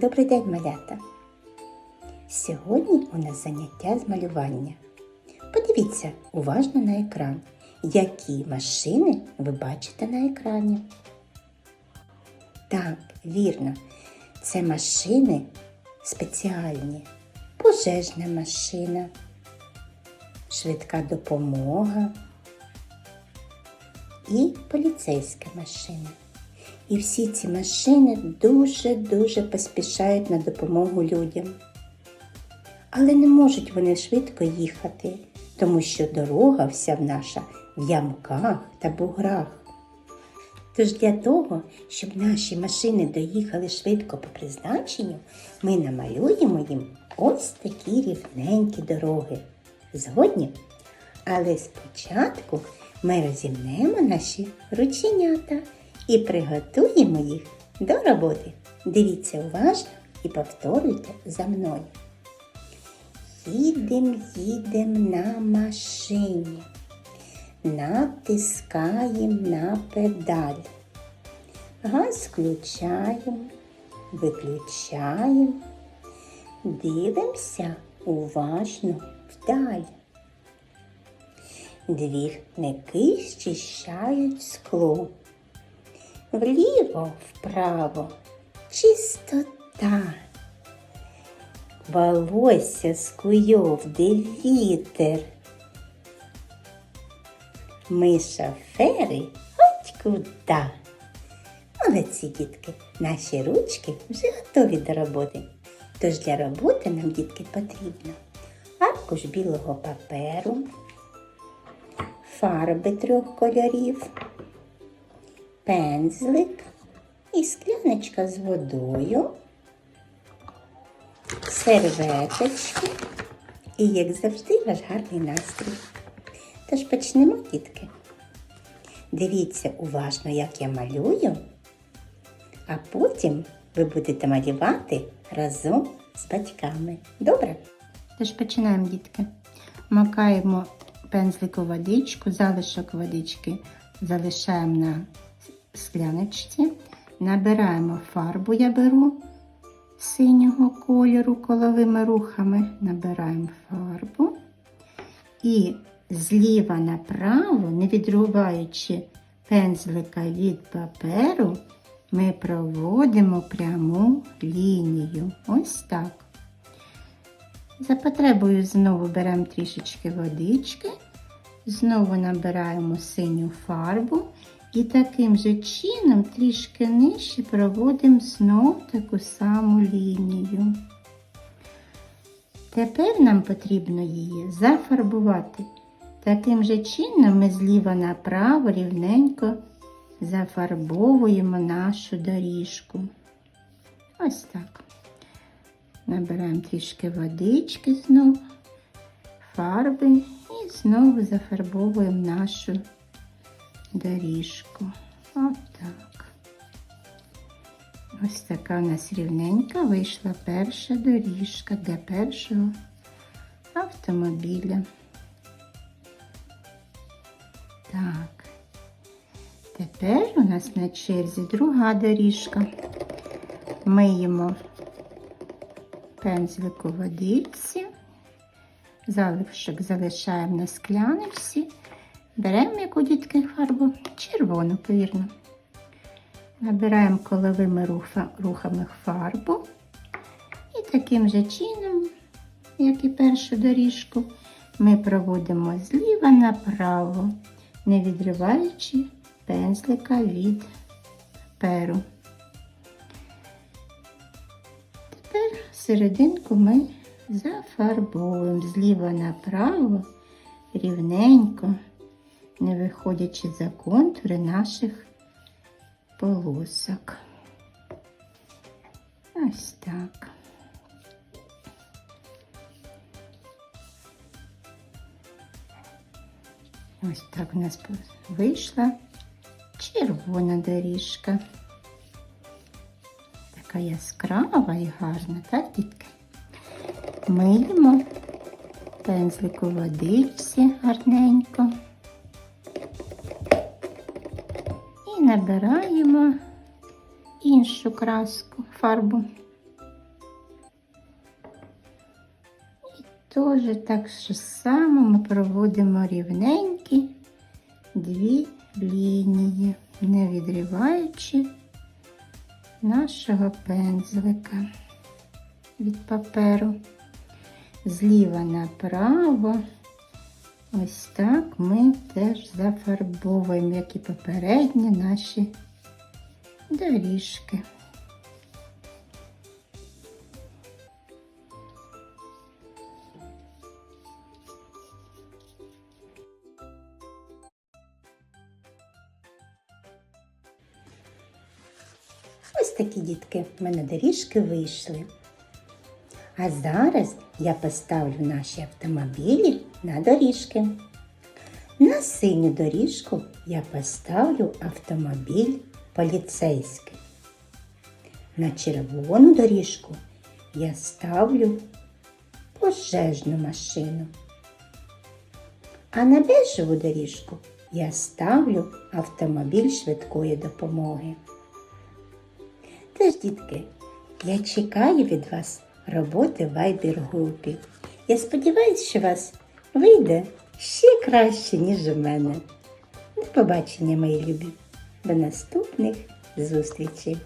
Добрий день, малята! Сьогодні у нас заняття з малювання. Подивіться уважно на екран, які машини ви бачите на екрані. Так, вірно, це машини спеціальні. Пожежна машина, швидка допомога і поліцейська машина. І всі ці машини дуже-дуже поспішають на допомогу людям. Але не можуть вони швидко їхати, тому що дорога вся в наша в ямках та буграх. Тож для того, щоб наші машини доїхали швидко по призначенню, ми намалюємо їм ось такі рівненькі дороги. Згодні? Але спочатку ми розімнемо наші рученята і приготуємо їх до роботи. Дивіться уважно і повторюйте за мною. Їдем, їдем на машині, натискаємо на педаль. Газ включаємо, виключаємо, дивимося уважно вдаль. Двірники щищають скло. Вліво, вправо, чистота. Волосся скуйовде вітер. Ми шофери хоч куда. Молодці, дітки, наші ручки вже готові до роботи. Тож для роботи нам, дітки, потрібно аркуш білого паперу, фарби трьох кольорів, пензлик і скляночка з водою, серветочки і, як завжди, ваш гарний настрій. Тож почнемо, дітки. Дивіться уважно, як я малюю, а потім ви будете малювати разом з батьками. Добре? Тож починаємо, дітки. Макаємо пензлик у водичку, залишок водички залишаємо на скляночці. Набираємо фарбу, я беру синього кольору коловими рухами. Набираємо фарбу і зліва направо, не відрубаючи пензлика від паперу, ми проводимо пряму лінію. Ось так. За потребою знову беремо трішечки водички, знову набираємо синю фарбу і таким же чином трішки нижче проводимо знов таку саму лінію. Тепер нам потрібно її зафарбувати. Таким же чином ми зліва направо рівненько зафарбовуємо нашу доріжку. Ось так. Набираємо трішки водички знову, фарби і знову зафарбовуємо нашу доріжку. Отак. Ось така у нас рівненька вийшла перша доріжка для першого автомобіля. Так. Тепер у нас на черзі друга доріжка. Миємо пензлик у залишок залишаємо на скляночці, беремо яку дітки фарбу червону, повірно. Набираємо коловими рухами фарбу і таким же чином, як і першу доріжку, ми проводимо зліва направо, не відриваючи пензлика від перу. Тепер серединку ми зафарбовуємо зліва направо, рівненько, не виходячи за контури наших полосок. Ось так. Ось так у нас вийшла червона доріжка. Така яскрава і гарна, так, дітки? Миємо пензлик у водичці гарненько. набираємо іншу краску фарбу. І теж так що само ми проводимо рівненькі дві лінії, не відриваючи нашого пензлика від паперу зліва направо. Ось так ми теж зафарбовуємо, як і попередні наші доріжки. Ось такі дітки в мене доріжки вийшли. А зараз я поставлю наші автомобілі на доріжки. На синю доріжку я поставлю автомобіль поліцейський. На червону доріжку я ставлю пожежну машину. А на бежеву доріжку я ставлю автомобіль швидкої допомоги. Тож, дітки, я чекаю від вас роботи в Viber групі. Я сподіваюся, що вас вийде ще краще, ніж у мене. До побачення, мої любі. До наступних зустрічей!